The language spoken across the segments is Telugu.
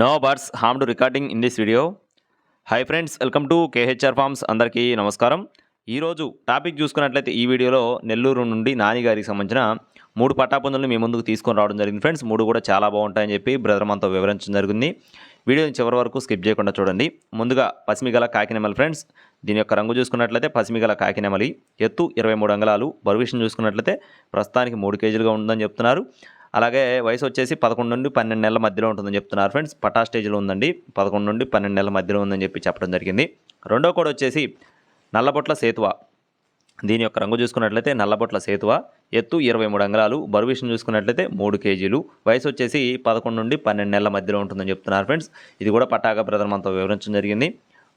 No birds harm to recording in this video hi friends welcome to K H R farms అందరికీ నమస్కారం. ఈరోజు టాపిక్ చూసుకున్నట్లయితే ఈ వీడియోలో నెల్లూరు నుండి నాని గారికి సంబంధించిన మూడు పట్టాపందులను మీ ముందుకు తీసుకొని రావడం జరిగింది ఫ్రెండ్స్ మూడు కూడా చాలా బాగుంటాయని చెప్పి బ్రదర్ మనతో వివరించడం జరిగింది. వీడియోని చివరి వరకు స్కిప్ చేయకుండా చూడండి. ముందుగా పసిమిగల కాకినెమలి ఫ్రెండ్స్ దీని యొక్క రంగు చూసుకున్నట్లయితే పసిమిగల కాకినెమలి ఎత్తు ఇరవై మూడు అంగళాలు. బరువిషన్ చూసుకున్నట్లయితే ప్రస్తుతానికి మూడు కేజీలుగా ఉందని చెప్తున్నారు. అలాగే వయసు వచ్చేసి పదకొండు నుండి పన్నెండు నెలల మధ్యలో ఉంటుందని చెప్తున్నారు ఫ్రెండ్స్. పటా స్టేజ్లో ఉందండి. పదకొండు నుండి పన్నెండు నెలల మధ్యలో ఉందని చెప్పి చెప్పడం జరిగింది. రెండో కోడ్ వచ్చేసి నల్లబొట్ల సేతువ. దీని యొక్క రంగు చూసుకున్నట్లయితే నల్లబొట్ల సేతువ. ఎత్తు ఇరవై మూడు అంగరాలు. బరువు విషయం చూసుకున్నట్లయితే మూడు కేజీలు. వయసు వచ్చేసి పదకొండు నుండి పన్నెండు నెలల మధ్యలో ఉంటుందని చెప్తున్నారు ఫ్రెండ్స్. ఇది కూడా పటాగా బ్రదర్ వివరించడం జరిగింది.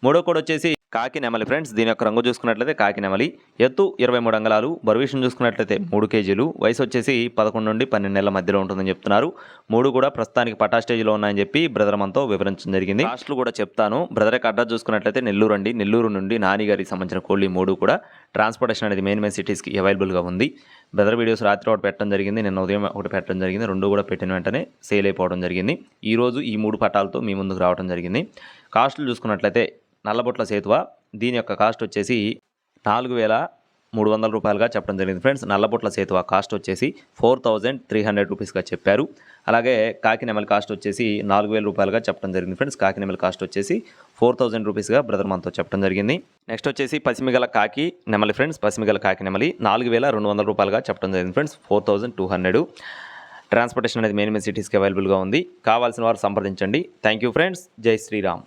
మూడో కోడ్ వచ్చేసి కాకి నెమలి ఫ్రెండ్స్ దీని యొక్క రంగు చూసుకున్నట్లయితే కాకి నెమలి. ఎత్తు ఇరవై మూడు అంగళాలు బరువు చూసుకున్నట్లయితే మూడు కేజీలు. వయసు వచ్చేసి పదకొండు నుండి పన్నెండు నెలల మధ్యలో ఉంటుందని చెప్తున్నారు. మూడు కూడా ప్రస్తుతానికి పటా స్టేజ్లో ఉన్నాయని చెప్పి బ్రదర్ మనతో వివరించడం జరిగింది. కాస్ట్లు కూడా చెప్తాను. బ్రదర్ యొక్క అడ్రస్ చూసుకున్నట్లయితే నెల్లూరు అండి. నెల్లూరు నుండి నానిగారికి సంబంధించిన కోళ్ళి మూడు కూడా ట్రాన్స్పోర్టేషన్ అనేది మెయిన్ మెయిన్ సిటీస్కి అవైలబుల్గా ఉంది. బ్రదర్ వీడియోస్ రాత్రి ఒకటి పెట్టడం జరిగింది నిన్న ఉదయం ఒకటి పెట్టడం జరిగింది రెండు కూడా పెట్టిన వెంటనే సేల్ అయిపోవడం జరిగింది. ఈరోజు ఈ మూడు పటాలతో మీ ముందుకు రావడం జరిగింది. కాస్ట్లు చూసుకున్నట్లయితే నల్లబొట్ల సేతువ? దీని యొక్క కాస్ట్ వచ్చేసి నాలుగు వేల మూడు వందల రూపాయలుగా చెప్పడం జరిగింది. ఫ్రెండ్స్ నల్లబొట్ల సేతువ కాస్ట్ వచ్చేసి ఫోర్ థౌజండ్ త్రీ హండ్రెడ్ రూపీస్గా చెప్పారు. అలాగే కాకినెమల కాస్ట్ వచ్చేసి నాలుగు వేల రూపాయలుగా చెప్పడం జరిగింది. ఫ్రెండ్స్ కాకినెమల కాస్ట్ వచ్చేసి ఫోర్ థౌజండ్ రూపీస్గా బ్రదర్ మనతో చెప్పడం జరిగింది. నెక్స్ట్ వచ్చేసి పసిమిగల కాకి నెమలి ఫ్రెండ్స్ పసిమిగల కాకి నెమలి నాలుగు వేల రెండు వందల రూపాయలుగా చెప్పడం జరిగింది. Friends four thousand two hundred. Transportation అనేది మెయిన్ మెయిన్ సిటీస్కి అవైలబుల్గా ఉంది. కావాల్సిన వారు సంప్రదించండి. Thank you friends. జై శ్రీరామ్.